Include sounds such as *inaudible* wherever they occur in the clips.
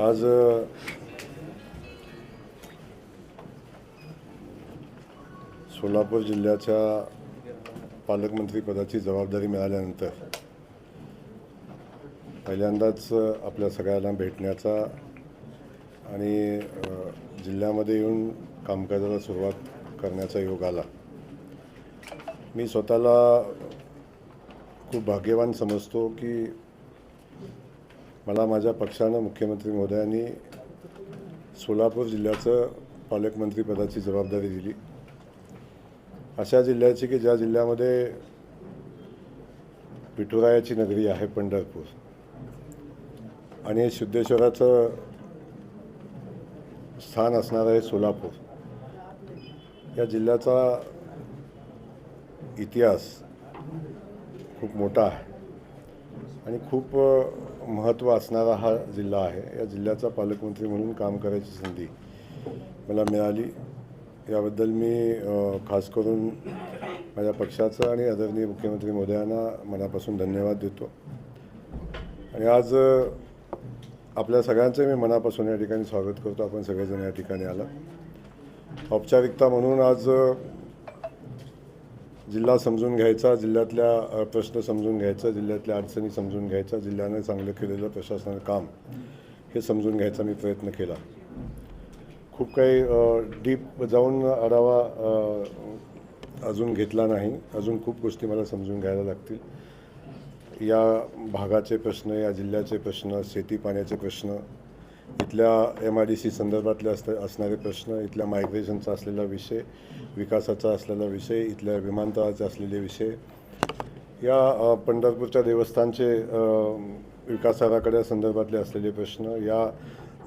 आज सोलापूर जिल्ह्याच्या पालकमंत्रीपदाची जबाबदारी मिळाल्यानंतर पहिल्यांदाच आपल्या सगळ्यांना भेटण्याचा आणि जिल्ह्यामध्ये येऊन कामकाजाला सुरुवात करण्याचा योग आला. मी स्वतःला खूप भाग्यवान समजतो की मला माझ्या पक्षानं मुख्यमंत्री महोदयांनी सोलापूर जिल्ह्याचं पालकमंत्रीपदाची जबाबदारी दिली. अशा जिल्ह्याची की ज्या जिल्ह्यामध्ये विठुरायाची नगरी आहे पंढरपूर आणि सिद्धेश्वराचं स्थान असणारं आहे सोलापूर या जिल्ह्याचा इतिहास खूप मोठा आहे. आणि खूप महत्त्व असणारा हा जिल्हा आहे. या जिल्ह्याचा पालकमंत्री म्हणून काम करायची संधी मला मिळाली. याबद्दल मी खास करून माझ्या पक्षाचं आणि आदरणीय मुख्यमंत्री मोदयांना मनापासून धन्यवाद देतो. आणि आज आपल्या सगळ्यांचं मी मनापासून या ठिकाणी स्वागत करतो. आपण सगळेजण या ठिकाणी आला औपचारिकता म्हणून आज जिल्हा समजून घ्यायचा जिल्ह्यातल्या प्रश्न समजून घ्यायचा जिल्ह्यातल्या अडचणी समजून घ्यायचा जिल्ह्यानं चांगलं केलेलं प्रशासनाचं काम हे समजून घ्यायचा मी प्रयत्न केला. खूप काही डीप जाऊन आढावा अजून घेतला नाही. अजून खूप गोष्टी मला समजून घ्यायला लागतील. या भागाचे प्रश्न या जिल्ह्याचे प्रश्न शेती पाण्याचे प्रश्न इथल्या एम आय डी सी संदर्भातले असत असणारे प्रश्न इथल्या मायग्रेशनचा असलेला विषय विकासाचा असलेला विषय इथल्या विमानतळाचे असलेले विषय या पंढरपूरच्या देवस्थानचे अ, विकासाकडे संदर्भातले असलेले प्रश्न या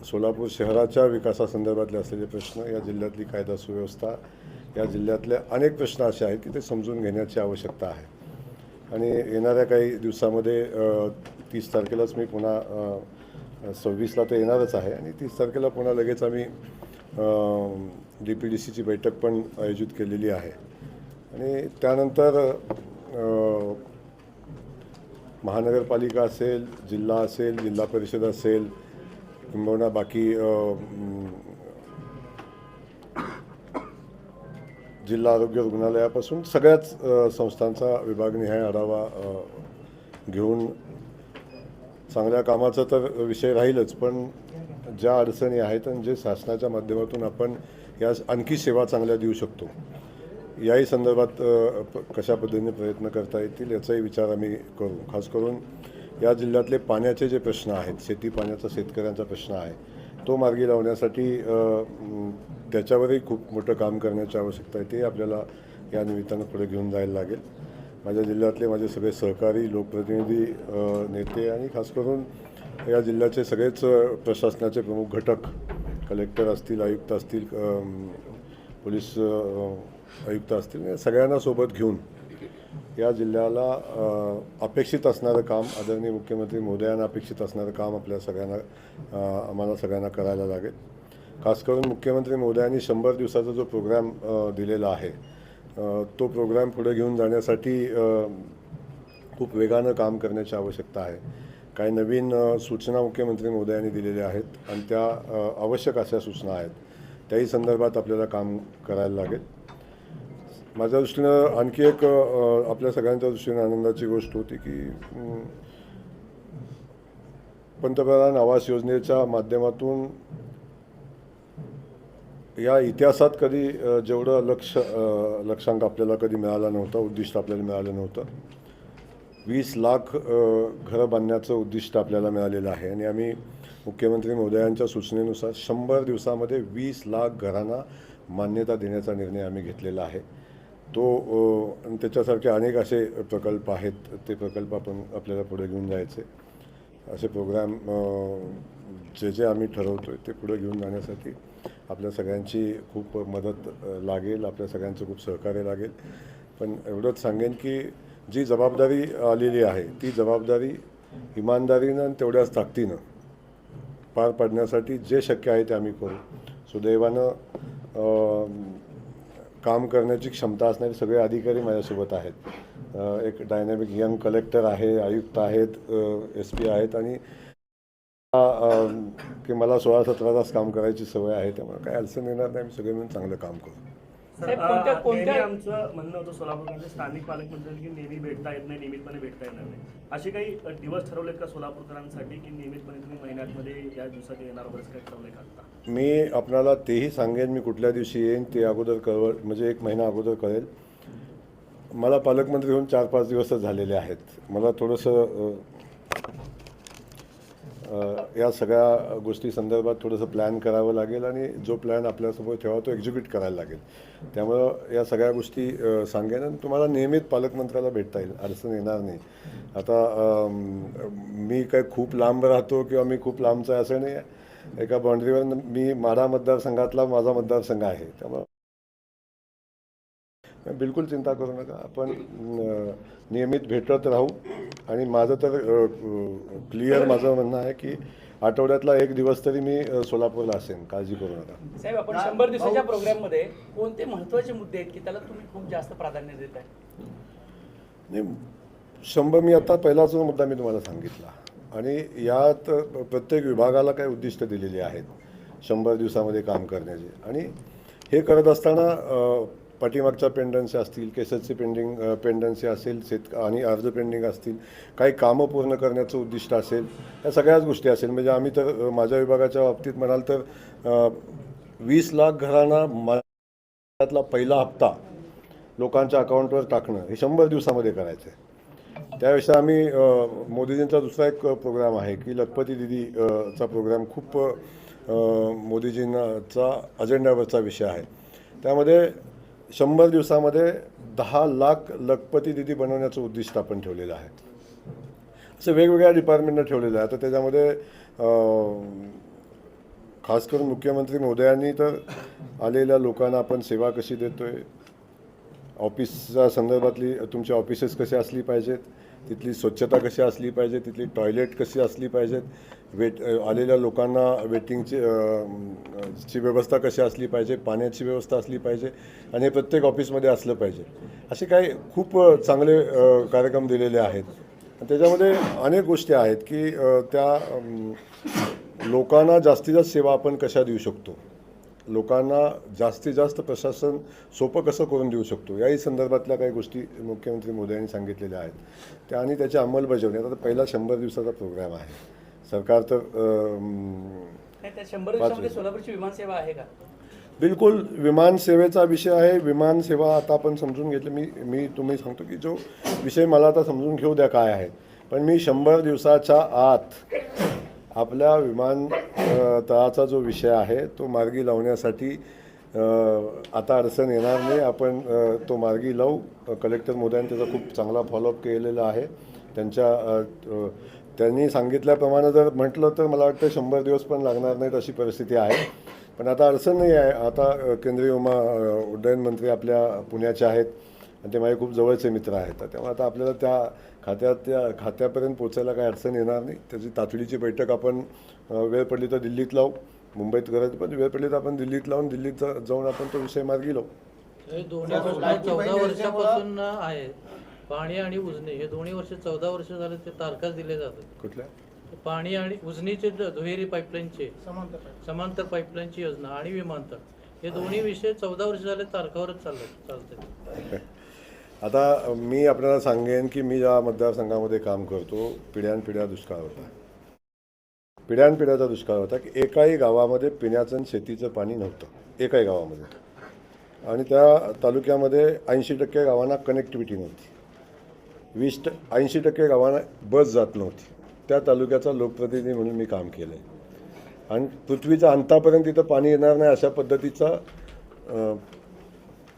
सोलापूर शहराच्या विकासासंदर्भातले असलेले प्रश्न या जिल्ह्यातली कायदा सुव्यवस्था या जिल्ह्यातले अनेक प्रश्न असे आहेत की ते समजून घेण्याची आवश्यकता आहे. आणि येणाऱ्या काही दिवसामध्ये तीस तारखेलाच मी पुन्हा सव्वीसला तर येणारच आहे. आणि तीस तारखेला पुन्हा लगेच आम्ही डी पी डी सीची बैठक पण आयोजित केलेली आहे. आणि त्यानंतर महानगरपालिका असेल जिल्हा असेल जिल्हा परिषद असेल किंबहुना बाकी जिल्हा आरोग्य रुग्णालयापासून सगळ्याच संस्थांचा विभागनिहाय आढावा घेऊन चांगल्या कामाचा तर विषय राहीलच पण ज्या अडचणी आहेत आणि जे शासनाच्या माध्यमातून आपण या आणखी सेवा चांगल्या देऊ शकतो याही संदर्भात प- कशा पद्धतीने प्रयत्न करता येतील याचाही विचार आम्ही करू. खास करून या जिल्ह्यातले पाण्याचे जे प्रश्न आहेत शेती पाण्याचा शेतकऱ्यांचा प्रश्न आहे तो मार्गी लावण्यासाठी त्याच्यावरही खूप मोठं काम करण्याची आवश्यकता आहे ते आपल्याला या निमित्तानं पुढे घेऊन जायला लागेल. माझ्या जिल्ह्यातले माझे सगळे सहकारी लोकप्रतिनिधी नेते आणि खास करून या जिल्ह्याचे सगळेच प्रशासनाचे प्रमुख घटक कलेक्टर असतील आयुक्त असतील पोलीस आयुक्त असतील सगळ्यांना सोबत घेऊन या जिल्ह्याला अपेक्षित असणारं काम आदरणीय मुख्यमंत्री मोदयांना अपेक्षित असणारं काम आपल्या सगळ्यांना आम्हाला सगळ्यांना करायला लागेल. खास करून मुख्यमंत्री मोदयांनी शंभर दिवसाचा जो प्रोग्राम दिलेला आहे तो प्रोग्राम पुढे घेऊन जाण्यासाठी खूप वेगानं काम करण्याची आवश्यकता आहे. काही नवीन सूचना मुख्यमंत्री मोदयांनी दिलेल्या आहेत आणि त्या आवश्यक अशा सूचना आहेत. त्याही संदर्भात आपल्याला काम करायला लागेल. माझ्या दृष्टीनं आणखी एक आपल्या सगळ्यांच्या दृष्टीनं आनंदाची गोष्ट होती की पंतप्रधान आवास योजनेच्या माध्यमातून या इतिहासात कधी जेवढं लक्ष लक्षांक आपल्याला कधी मिळाला नव्हता उद्दिष्ट आपल्याला मिळालं नव्हतं वीस लाख घरं बांधण्याचं उद्दिष्ट आपल्याला मिळालेलं आहे. आणि आम्ही मुख्यमंत्री महोदयांच्या सूचनेनुसार शंभर दिवसामध्ये वीस लाख घरांना मान्यता देण्याचा निर्णय आम्ही घेतलेला आहे. तो आणि त्याच्यासारखे अनेक असे प्रकल्प आहेत ते प्रकल्प आपण आपल्याला पुढे घेऊन जायचे. असे प्रोग्राम जे जे आम्ही ठरवतो आहे ते पुढे घेऊन जाण्यासाठी आपल्या सगळ्यांची खूप मदत लागेल आपल्या सगळ्यांचं खूप सहकार्य लागेल. पण एवढंच सांगेन की जी जबाबदारी आलेली आहे ती जबाबदारी इमानदारीनं आणि तेवढ्याच ताकदीनं पार पाडण्यासाठी जे शक्य आहे ते आम्ही करू. सुदैवानं काम करण्याची क्षमता असणारे सगळे अधिकारी माझ्यासोबत आहेत. एक डायनॅमिक यंग कलेक्टर आहे आयुक्त आहेत एस पी आहेत आणि की मला सोळा सतरा तास काम करायची सवय आहे त्यामुळे काही अडचण येणार नाही आम्ही सगळे मिळून चांगलं काम करू. साहेब, अ, कोणत्या- नेहमी कोणत्या- आमचं म्हणणं होतं सोलापूरमध्ये स्थानिक पालकमंत्र्यांनी की नेहमी भेटता येत नाही नियमितपणे भेटता येणार नाही. असे काही अ, दिवस ठरवलेत का सोलापूरकरांसाठी की नियमितपणे तुम्ही महिन्यातमध्ये या दिवसात येणार वगैरे काही ठरवलंय का आता? मी आपणाला तेही सांगेन मी कुठल्या दिवशी येईन ते अगोदर कळव म्हणजे एक महिना अगोदर कळेल. मला पालकमंत्री होऊन चार पाच दिवसच झालेले आहेत. मला थोडंसं अ, या सगळ्या गोष्टी संदर्भात थोडंसं प्लॅन करावं लागेल आणि जो प्लॅन आपल्यासमोर ठेवा तो एक्झिक्यूट करायला लागेल. त्यामुळं या सगळ्या गोष्टी सांगेन आणि तुम्हाला नियमित पालकमंत्र्याला भेटता येईल. अडचण येणार नाही. आता मी काय खूप लांब राहतो किंवा मी खूप लांबचा आहे असं नाही एका बाउंड्रीवर मी माढा मतदारसंघातला माझा मतदारसंघ आहे. त्यामुळं बिलकुल चिंता करू नका. आपण नियमित भेटत राहू. आणि माझं तर क्लिअर माझं म्हणणं आहे की आठवड्यातला एक दिवस तरी मी सोलापूरला असेन काळजी करू नका. साहेब आपण शंभर दिवसाच्या प्रोग्राममध्ये कोणते महत्त्वाचे मुद्दे आहेत की त्याला तुम्ही खूप जास्त प्राधान्य देत आहे नाही शंभर मी आता पहिलाच मुद्दा मी तुम्हाला सांगितला. आणि यात प्रत्येक विभागाला काही उद्दिष्ट दिलेली आहेत शंभर दिवसामध्ये काम करण्याचे. आणि हे करत असताना पाठीमागच्या पेंडन्सी असतील केसेसची पेंडिंग पेंडन्सी असेल शेत आणि अर्ज पेंडिंग असतील काही कामं पूर्ण करण्याचं उद्दिष्ट असेल या सगळ्याच गोष्टी असेल. म्हणजे आम्ही तर माझ्या विभागाच्या बाबतीत म्हणाल तर वीस लाख घरांना माझ्यातला पहिला हप्ता लोकांच्या अकाउंटवर टाकणं हे शंभर दिवसामध्ये करायचं आहे त्याविषयी आम्ही मोदीजींचा दुसरा एक प्रोग्राम आहे की लखपती दिदी चा प्रोग्राम खूप मोदीजींचा अजेंड्यावरचा विषय आहे. त्यामध्ये शंभर दिवसामध्ये दहा लाख लखपती दिदी बनवण्याचं उद्दिष्ट आपण ठेवलेलं आहे. असं वेगवेगळ्या डिपार्टमेंटनं ठेवलेलं आहे. तर त्याच्यामध्ये खास करून मुख्यमंत्री महोदयांनी तर आलेल्या लोकांना आपण सेवा कशी देतो आहे ऑफिसच्या संदर्भातली तुमची ऑफिसेस कशी असली पाहिजेत? तिथली स्वच्छता कशी असली पाहिजे तिथली टॉयलेट कशी असली पाहिजेत वेट आलेल्या लोकांना वेटिंगची ची व्यवस्था कशी असली पाहिजे पाण्याची व्यवस्था असली पाहिजे आणि हे प्रत्येक ऑफिसमध्ये असलं पाहिजे. असे काही खूप चांगले कार्यक्रम दिलेले आहेत. त्याच्यामध्ये अनेक गोष्टी आहेत की त्या लोकांना जास्तीत जास्त सेवा आपण कशा देऊ शकतो? लोकांना जास्तीत जास्त प्रशासन सोपं कसं करून देऊ शकतो? याही संदर्भातल्या काही गोष्टी मुख्यमंत्री मोदी यांनी सांगितलेल्या आहेत. त्या आणि त्याची अंमलबजावणी आता पहिला शंभर दिवसाचा प्रोग्राम आहे. सरकार तर सोलापूरची विमानसेवा आहे का? बिलकुल विमानसेवेचा विषय आहे. विमानसेवा आता आपण समजून घेतलं. मी मी तुम्ही सांगतो की जो विषय मला आता समजून घेऊ द्या काय आहे. पण मी शंभर दिवसाच्या आत आपल्या विमान तळाचा जो विषय आहे तो मार्गी लावण्यासाठी आता अडचण येणार नाही. आपण तो मार्गी लावू. कलेक्टर मोदयांनी त्याचा खूप चांगला फॉलोअप केलेला आहे. त्यांच्या त्यांनी सांगितल्याप्रमाणे जर म्हटलं तर मला वाटतं शंभर दिवस पण लागणार नाहीत अशी परिस्थिती आहे. पण आता अडचण नाही आहे. आता केंद्रीय विमा उड्डयन मंत्री आपल्या पुण्याचे आहेत. आणि ते माझे खूप जवळचे मित्र आहेत. तर तेव्हा आता आपल्याला त्या खात्यात त्या खात्यापर्यंत पोचायला काही अडचण येणार नाही. त्याची तातडीची बैठक आपण वेळ पडली तर दिल्लीत लावू. मुंबईत करायची पण वेळ पडली तर आपण दिल्लीत लावून दिल्लीत जाऊन आपण तो विषय मार्गी लावू. हे दोन्ही चौदा वर्षापासून आहे. पाणी आणि उजनी हे दोन्ही वर्ष चौदा वर्ष झाले ते तारखाच दिले जातात. कुठल्या? पाणी आणि उजनीचे दुहेरी पाईपलाईनचे. समांतर पाईपलाईनची योजना आणि विमानतळ. हे दोन्ही विषय चौदा वर्ष झाले तारखावरच चालले चालते आता मी आपल्याला सांगेन की मी ज्या मतदारसंघामध्ये काम करतो पिढ्यानपिढ्या दुष्काळ होता. पिढ्यानपिढ्याचा दुष्काळ होता की एकाही गावामध्ये पिण्याचं आणि शेतीचं पाणी नव्हतं. एकाही गावामध्ये. आणि त्या तालुक्यामध्ये ऐंशी टक्के गावांना कनेक्टिव्हिटी नव्हती. वीस ट ऐंशी टक्के गावांना बस जात नव्हती. त्या तालुक्याचा लोकप्रतिनिधी म्हणून मी काम केलं आहे आणि पृथ्वीच्या अंतापर्यंत तिथं पाणी येणार नाही अशा पद्धतीचा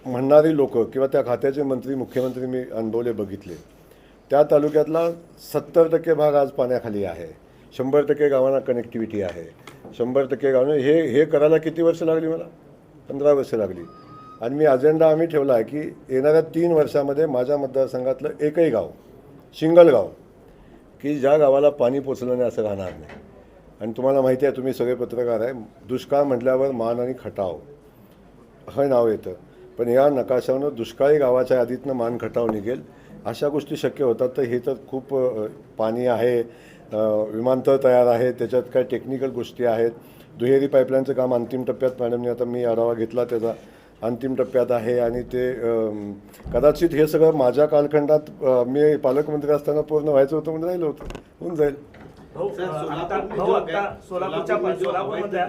म्हणणारी लोक किंवा त्या खात्याचे मंत्री मुख्यमंत्री मी अनुभवले बघितले. त्या तालुक्यातला सत्तर टक्के भाग आज पाण्याखाली आहे. शंभर टक्के गावांना कनेक्टिव्हिटी आहे. शंभर टक्के गावांना हे हे करायला किती वर्ष लागली मला? पंधरा वर्ष लागली. आणि मी अजेंडा आम्ही ठेवला आहे की येणाऱ्या तीन वर्षामध्ये माझ्या मतदारसंघातलं एकही गाव सिंगल गाव की ज्या गावाला पाणी पोचलं नाही असं राहणार नाही. आणि तुम्हाला माहिती आहे तुम्ही सगळे पत्रकार आहे. दुष्काळ म्हटल्यावर मान आणि खटाव. हे नाव येतं. पण या नकाशावनं दुष्काळी गावाच्या यादीतनं मान खटाव निघेल. अशा गोष्टी शक्य होतात. तर हे तर खूप पाणी आहे विमानतळ तयार आहे त्याच्यात काय टेक्निकल गोष्टी आहेत. दुहेरी पाईपलाईनचं काम अंतिम टप्प्यात मॅडमने आता मी आढावा घेतला त्याचा अंतिम टप्प्यात आहे. आणि ते कदाचित हे सगळं माझ्या कालखंडात मी पालकमंत्री असताना पूर्ण व्हायचं होतं म्हणून राहिलं होतं. होऊन जाईल. आता है, सोलापूरच्या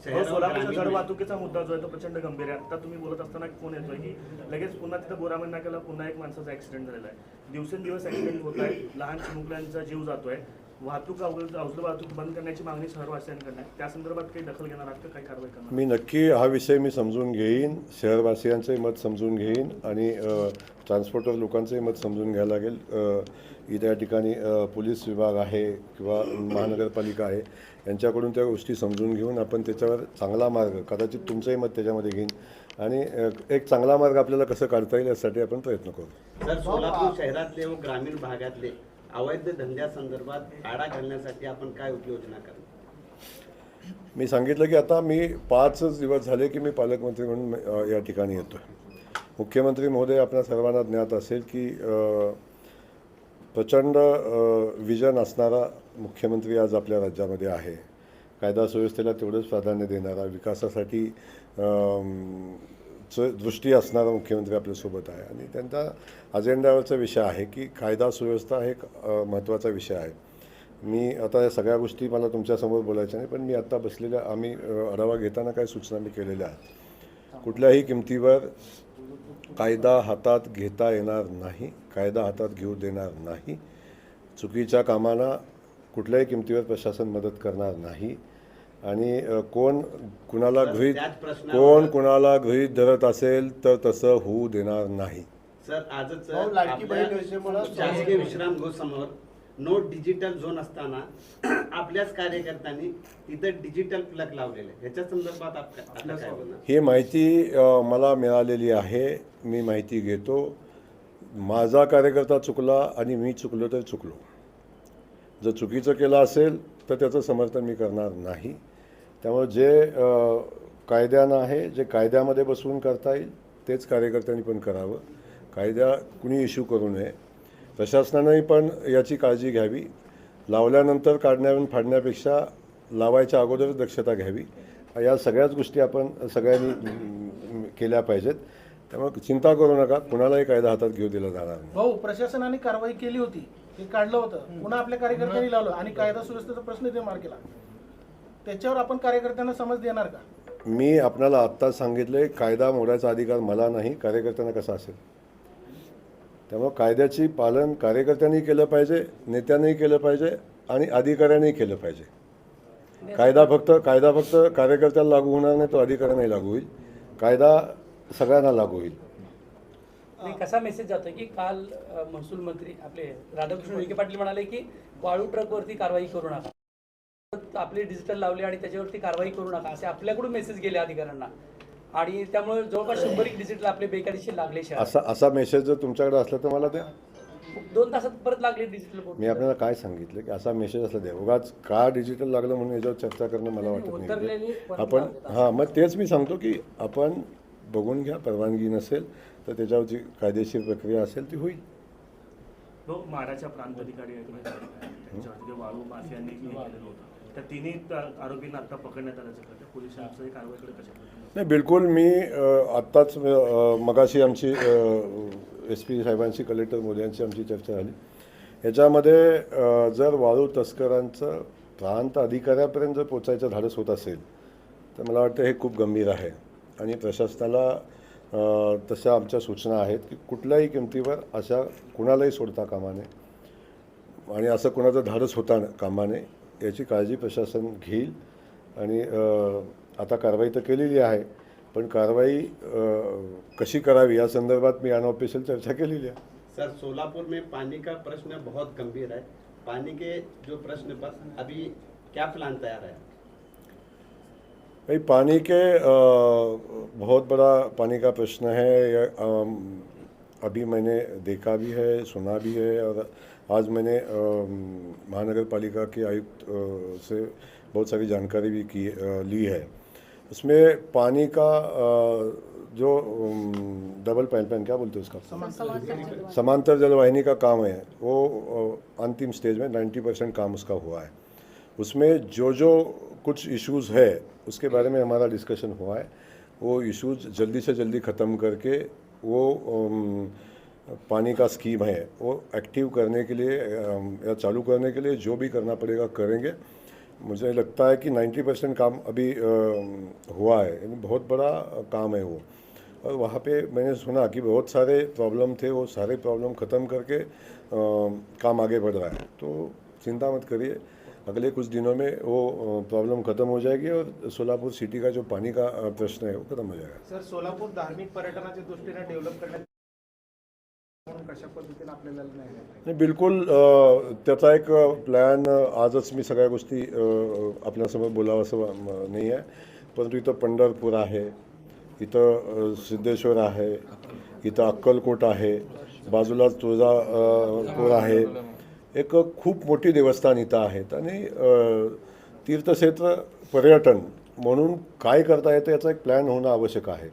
सोलापूर में जो सोलापूरमध्ये अवैध धंदे भाऊ, शहर और सोलापूरच्या ग्रामीण जड में- वाहतुकीचा मुद्दा जो आहे तो प्रचंड गंभीर आहे. आता तुम्ही बोलत असताना फोन येतोय की लगेच पुन्हा तिथं बोरामण नाक्याला पुन्हा एक माणसाचा ऍक्सिडेंट झालेला आहे. दिवसेंदिवस ऍक्सिडेंट होत आहे. लहान चिमुकल्यांचा जीव जातोय. वाहतूक अवजड वाहतूक बंद करण्याची मागणी शहरवासियांकडे आहे. त्या संदर्भात काही दखल घेणार आहात का? काही कारवाई करणार मी नक्की हा विषय मी समजून घेईन. शहरवासियांचंही मत समजून घेईन आणि ट्रान्सपोर्टर लोकांचंही मत समजून घ्यायला लागेल. अ, इथे या ठिकाणी पोलीस विभाग आहे किंवा महानगरपालिका आहे यांच्याकडून त्या गोष्टी समजून घेऊन आपण त्याच्यावर चांगला मार्ग कदाचित तुमचंही मत त्याच्यामध्ये घेईन. आणि एक चांगला मार्ग आपल्याला कसं काढता येईल यासाठी आपण प्रयत्न करू. सर सोलापूर शहरातले व ग्रामीण भागातले अवैध धंद्यासंदर्भात आळा घालण्यासाठी आपण काय उपाययोजना करणार? मी सांगितलं की आता मी पाचच दिवस झाले की मी पालकमंत्री म्हणून या ठिकाणी येतो मुख्यमंत्री महोदय आपल्या सर्वांना ज्ञात असेल की प्रचंड विजन असणारा मुख्यमंत्री आज आपल्या राज्यामध्ये आहे. कायदा सुव्यवस्थेला तेवढंच प्राधान्य देणारा विकासासाठी च दृष्टी असणारा मुख्यमंत्री आपल्यासोबत आहे. आणि त्यांचा अजेंड्यावरचा विषय आहे की कायदा सुव्यवस्था हे एक महत्त्वाचा विषय आहे. मी आता या सगळ्या गोष्टी मला तुमच्यासमोर बोलायच्या नाही पण मी आत्ता बसलेल्या आम्ही आढावा घेताना काही सूचना मी केलेल्या आहेत. कुठल्याही किमतीवर कायदा हातात घेता येणार नाही कायदा हातात घेऊ देणार नाही चुकीच्या कामाला कुठल्याही किमतीवर प्रशासन मदत करणार नाही आणि कोण कुणाला गृहीत कोण कुणाला गृहीत धरत असेल तर तसं होऊ देणार नाही. सर आजच शासकीय विश्रामगृहासमोर नो डिजिटल झोन असताना *clears throat* आपल्याच कार्यकर्त्यांनी तिथं डिजिटल प्लग लावलेले. ह्याच्या संदर्भात ही माहिती मला मिळालेली आहे मी माहिती घेतो. माझा कार्यकर्ता चुकला आणि मी चुकलो तर चुकलो. जर चुकीचं केलं असेल तर त्याचं समर्थन मी करणार नाही. त्यामुळे जे कायद्यानं आहे जे कायद्यामध्ये बसवून करता येईल तेच कार्यकर्त्यांनी पण करावं. कायदा कुणी इश्यू करू नये. प्रशासनानंही पण याची काळजी घ्यावी. लावल्यानंतर काढण्या फाडण्यापेक्षा लावायच्या अगोदरच दक्षता घ्यावी. या सगळ्याच गोष्टी आपण सगळ्यांनी केल्या पाहिजेत. त्यामुळे चिंता करू नका. कुणालाही कायदा हातात घेऊ दिला जाणार नाही. भाऊ प्रशासनाने कारवाई केली होती. ते काढलं होतं. पुन्हा आपल्या कार्यकर्त्यांनी लावलं आणि कायदा सुव्यवस्थेचा प्रश्न निर्माण केला. त्याच्यावर आपण कार्यकर्त्यांना समज देणार का? मी आपल्याला आत्ताच सांगितले कायदा मोडायचा अधिकार मला नाही कार्यकर्त्यांना कसा असेल? त्यामुळे कायद्याची पालन कार्यकर्त्यांनी केलं पाहिजे नेत्यांनीही केलं पाहिजे आणि अधिकाऱ्यांनी केलं पाहिजे. कायदा फक्त कायदा फक्त कार्यकर्त्याला लागू होणार नाही तो अधिकाऱ्यांनाही लागू होईल. कायदा सगळ्यांना लागू होईल. आणि कसा मेसेज जातोय की काल महसूल मंत्री आपले राधाकृष्ण विखे पाटील म्हणाले की वाळू ट्रकवरती कारवाई करू नका. आपली डिजिटल लावली आणि त्याच्यावरती कारवाई करू नका असे आपल्याकडून मेसेज गेले अधिकाऱ्यांना. आणि त्यामुळे जवळपास शंभर एक डिजिटल आपले बेकायदेशीर लागले शहरात. असा असा मेसेज जर तुमच्याकडे असला तर मला द्या. दोन तासात परत लागले डिजिटल मी आपल्याला काय सांगितलं की असा मेसेज असला द्या. उगाच का डिजिटल लागलं म्हणून याच्यावर चर्चा करणं मला वाटत नाही. आपण हां मग तेच मी सांगतो की आपण बघून घ्या परवानगी नसेल तर त्याच्यावर जी कायदेशीर प्रक्रिया असेल ती होईल. तो माडाच्या प्रांताधिकारी आहेत माहिती आहे का? त्यांच्यावरती वाळू माफियांनी हे केलेलं होतं. त्या तिन्ही आरोपींना आता पकडण्यात आल्याचं कळतं पोलिसांचं कारवाईकडे कशा नाही बिलकुल मी आत्ताच मगाशी आमची एस पी साहेबांशी कलेक्टर मोदी आमची चर्चा झाली. याच्यामध्ये जर वाळू तस्करांचं प्रांत अधिकाऱ्यापर्यंत जर पोचायचं धाडस होत असेल तर मला वाटतं हे खूप गंभीर आहे. आणि प्रशासनाला तशा आमच्या सूचना आहेत की कुठल्याही किमतीवर अशा कुणालाही सोडता कामा नये. आणि असं कुणाचं धाडस होता कामा नये. याची काळजी प्रशासन घेईल. आणि आता कारवाई तर केलेली आहे पण कारवाई कशी करावी या संदर्भात मी अनऑफिशियल चर्चा केलेली आहे. सर सोलापुर में पानी का प्रश्न बहुत गंभीर है. पानी के जो प्रश्न पर अभी क्या प्लान तैयार है? भाई पानी के बहुत बड़ा पानी का प्रश्न है. अभी मैंने देखा भी है सुना भी है और आज मैंने महानगर पालिका के आयुक्त से बहुत सारी जानकारी भी की ली है। उसमें पानी का जो डबल पाइपलाइन क्या बोलते हैं उसका? समांतर जलवाहिनी का काम है वो अंतिम स्टेज में 90 परसेंट काम उसका हुआ है। उसमें जो जो कुछ इश्यूज़ है उसके बारे में हमारा डिस्कशन हुआ है। वो इश्यूज़ जल्दी से जल्दी ख़त्म करके वो पानी का स्कीम है वो एक्टिव करने के लिए या चालू करने के लिए जो भी करना पड़ेगा करेंगे। मुझे लगता है कि 90 परसेंट काम अभी हुआ है बहुत बड़ा काम है वो। और वहाँ पे मैंने सुना कि बहुत सारे प्रॉब्लम थे वो सारे प्रॉब्लम ख़त्म करके अम, काम आगे बढ़ रहा है। तो चिंता मत करिए अगले कुछ दिनों में वो प्रॉब्लम ख़त्म हो जाएगी और सोलापुर सिटी का जो पानी का प्रश्न है वो ख़त्म हो जाएगा। सर सोलापूर धार्मिक पर्यटनाच्या दृष्टीने डेव्हलप करण्यात म्हणून कशा पद्धतीने आपल्याला नाही नाही बिलकुल अ, त्याचा एक प्लॅन आजच मी सगळ्या गोष्टी अ, आपल्यासमोर बोलावं असं नाही आहे. परंतु इथं पंढरपूर आहे इथं अ, सिद्धेश्वर आहे इथं अक्कलकोट आहे बाजूलाच तुळजापूर आहे. एक खूप मोठी देवस्थान इथं आहेत. आणि अ, तीर्थक्षेत्र पर्यटन म्हणून काय करता येतं याचा एक प्लॅन होणं आवश्यक आहे.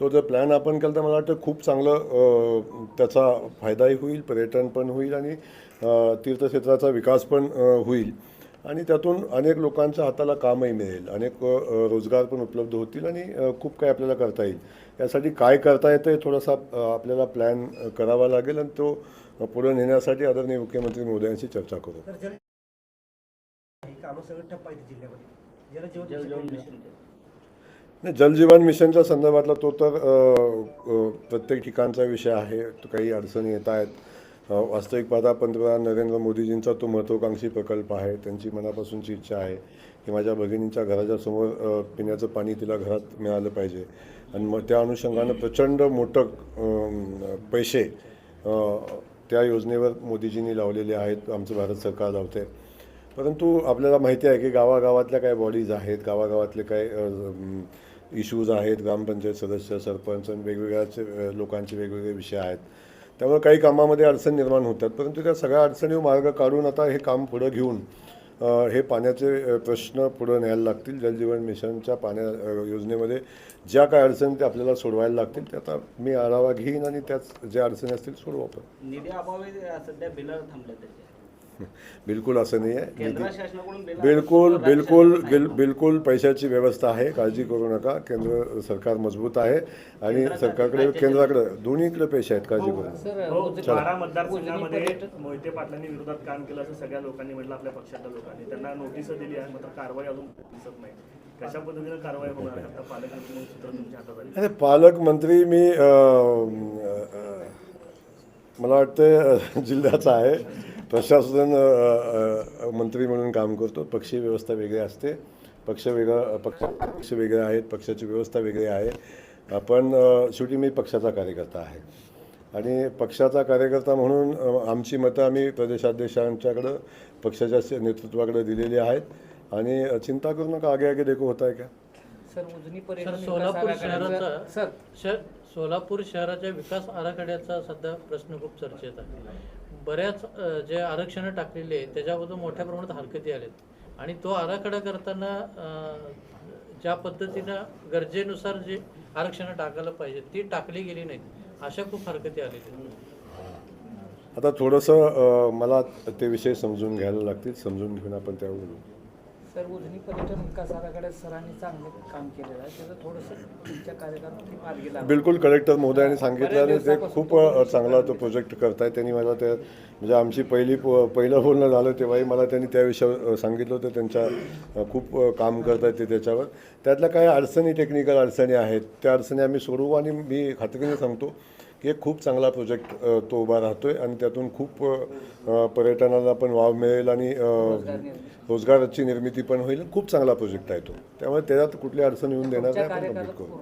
तो जर प्लॅन आपण केला तर मला वाटतं खूप चांगलं त्याचा फायदाही होईल पर्यटन पण होईल आणि तीर्थक्षेत्राचा विकास पण होईल. आणि त्यातून अनेक लोकांच्या हाताला कामही मिळेल. अनेक रोजगार पण उपलब्ध होतील आणि खूप काही आपल्याला करता येईल. यासाठी काय करता येतं हे थोडासा आपल्याला प्लॅन करावा लागेल आणि तो पुढे नेण्यासाठी आदरणीय मुख्यमंत्री मोदयांशी चर्चा करू. नाही जलजीवन मिशनच्या संदर्भातला तो तर प्रत्येक ठिकाणचा विषय आहे. तो काही अडचणी येत आहेत. वास्तविक पाहता पंतप्रधान नरेंद्र मोदीजींचा तो महत्त्वाकांक्षी प्रकल्प आहे. त्यांची मनापासूनची इच्छा आहे की माझ्या भगिनींच्या घराच्या समोर पिण्याचं पाणी तिला घरात मिळालं पाहिजे. आणि मग त्या अनुषंगानं प्रचंड मोठं पैसे त्या योजनेवर मोदीजींनी लावलेले आहेत. आमचं भारत सरकार लावते परंतु आपल्याला माहिती आहे की गावागावातल्या काही बॉडीज आहेत गावागावातले काही इश्यूज आहेत ग्रामपंचायत सदस्य सरपंच आणि वेगवेगळ्याचे लोकांचे वेगवेगळे विषय आहेत. त्यामुळे काही कामामध्ये अडचण निर्माण होतात परंतु त्या सगळ्या अडचणीवर मार्ग काढून आता हे काम पुढं घेऊन हे पाण्याचे प्रश्न पुढं न्यायला लागतील. जलजीवन मिशनच्या पाण्या योजनेमध्ये ज्या काही अडचणी ते आपल्याला सोडवायला लागतील. ते आता मी आढावा घेईन आणि त्याच ज्या अडचणी असतील सोडवू आपण. *laughs* बिलकुल असं नाही आहे केंद्र निधी- बिलकुल बिलकुल बिल. बिलकुल पैशाची व्यवस्था आहे. काळजी करू नका. केंद्र सरकार मजबूत आहे. आणि सरकारकडे केंद्राकडे दोन्हीकडे पैसे आहेत. काळजी करू नका. हो, मतदारसंघामध्ये मोहिते पाटलांनी विरोधात काम केलं असं सगळ्या लोकांनी म्हटलं आपल्या पक्षातल्या लोकांनी. त्यांना नोटीस दिली आहे मात्र कारवाई अजून दिसत नाही. कशा पद्धतीने कारवाई होणार आहे? आता पालकमंत्री मी मला वाटतं जिल्ह्याचा आहे. प्रशासन मंत्री म्हणून काम करतो. पक्षीय व्यवस्था वेगळी असते. पक्ष वेगळा पक्ष पक्ष वेगळे आहेत. पक्षाची व्यवस्था वेगळी आहे. पण शेवटी मी पक्षाचा कार्यकर्ता आहे. आणि पक्षाचा कार्यकर्ता म्हणून आमची मतं आम्ही प्रदेशाध्यक्षांच्याकडं पक्षाच्या नेतृत्वाकडे दिलेली आहेत. आणि चिंता करू नका. आगे आगे देखो होता है क्या सर उजनी सर पर्यटन सोलापूर शहराच्या विकास आराखड्याचा सध्या प्रश्न खूप चर्चेत आहे. बऱ्याच जे आरक्षणं टाकलेली आहेत त्याच्याबद्दल मोठ्या प्रमाणात हरकती आल्यात आणि तो आराखडा करताना ज्या पद्धतीनं गरजेनुसार जे आरक्षणं टाकायला पाहिजे ती टाकली गेली नाहीत अशा खूप हरकती आलेल्या आहेत. आता थोडंसं मला ते विषय समजून घ्यायला लागतील समजून घेऊन आपण त्यावर बोलू. सर उजनी पर्यटन विकास आराखड्यात सरांनी चांगलं काम केलेलं आहे. त्याचं थोडंसं तुमच्या कार्यक्रमात मार्गी बिलकुल कलेक्टर महोदयांनी सांगितलं आणि ते खूप चांगला तो प्रोजेक्ट करतायत त्यांनी मला त्या म्हणजे आमची पहिली प- पहिलं बोलणं झालं तेव्हाही मला त्यांनी त्या विषयावर सांगितलं होतं. त्यांच्या खूप काम करतायत ते त्याच्यावर. त्यातल्या काही अडचणी टेक्निकल अडचणी आहेत. त्या अडचणी आम्ही सोडवू आणि मी खात्रीने सांगतो. की एक खूप चांगला प्रोजेक्ट तो उभा राहतोय आणि त्यातून खूप पर्यटनाला पण वाव मिळेल आणि रोजगाराची निर्मिती पण होईल. खूप चांगला प्रोजेक्ट आहे तो. त्यामुळे त्याच्यात कुठली अडचण येऊन देणार नाही आपण कंप्लीट करू.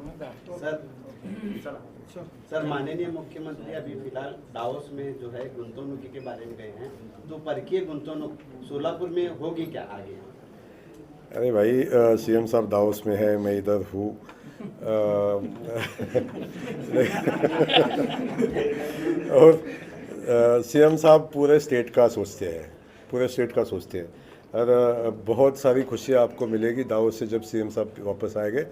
सर माननीय मुख्यमंत्री अभी फिलहाल दावोस में जो है गुंतवणुकी के बारे में गए हैं। तो परकीय गुंतवणुक सोलापुर में होगी क्या आगे? अरे भाई सीएम साहब दाओस में है मैं इधर हूँ। और सीएम साहब पूरे स्टेट का सोचते हैं पूरे स्टेट का सोचते हैं। और बहुत सारी खुशियाँ आपको मिलेगी दावोस से जब सीएम साहब वापस आएँगे।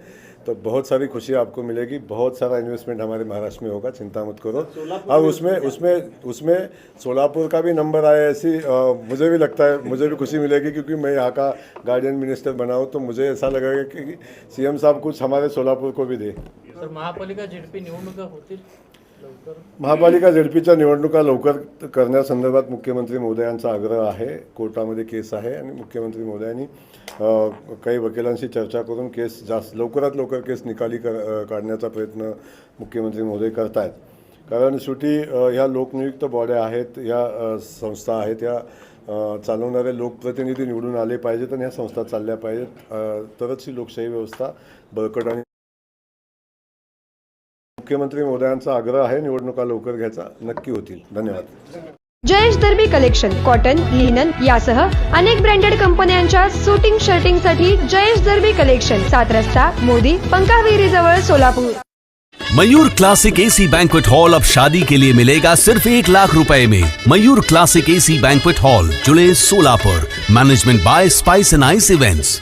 तो बहुत सारी खुशियाँ आपको मिलेगी बहुत सारा इन्वेस्टमेंट हमारे महाराष्ट्र में होगा चिंता मत करो। और उसमें उसमें उसमें सोलापुर का भी नंबर आया ऐसी अ, मुझे भी लगता है मुझे भी खुशी मिलेगी क्योंकि मैं यहाँ का गार्डियन मिनिस्टर बना हूँ तो मुझे ऐसा लगेगा कि सीएम साहब कुछ हमारे सोलापुर को भी दे। महापालिका झेडपी निवडणुका होतील महापालिका झेडपीच्या निवडणुका लवकर करण्यासंदर्भात मुख्यमंत्री महोदयांचा आग्रह आहे. कोर्टामध्ये केस आहे आणि मुख्यमंत्री महोदयांनी काही वकिलांशी चर्चा करून केस जास्त लवकरात लवकर केस निकाली कर काढण्याचा प्रयत्न मुख्यमंत्री महोदय करतायत. कारण शेवटी ह्या लोकनियुक्त बॉड्या आहेत ह्या संस्था आहेत या चालवणारे लोकप्रतिनिधी निवडून आले पाहिजेत आणि ह्या संस्था चालल्या पाहिजेत. तरच ही लोकशाही व्यवस्था बळकट आणि मुख्यमंत्री महोदयांचा आग्रह आहे निवडणुका लवकर घ्यायचा नक्की होतील. धन्यवाद. Jayesh Darbi collection cotton linen यासह अनेक ब्रँडेड कंपन्यांच्या सुटिंग शर्टिंगसाठी जयेश दर्बी कलेक्शन सात रस्ता मोदी पंकाविरी जवळ Solapur. Mayur classic AC banquet hall अब शादी के लिए मिलेगा सिर्फ एक लाख रुपए में. Mayur classic AC banquet hall Jule Solapur. Management by spice and ice events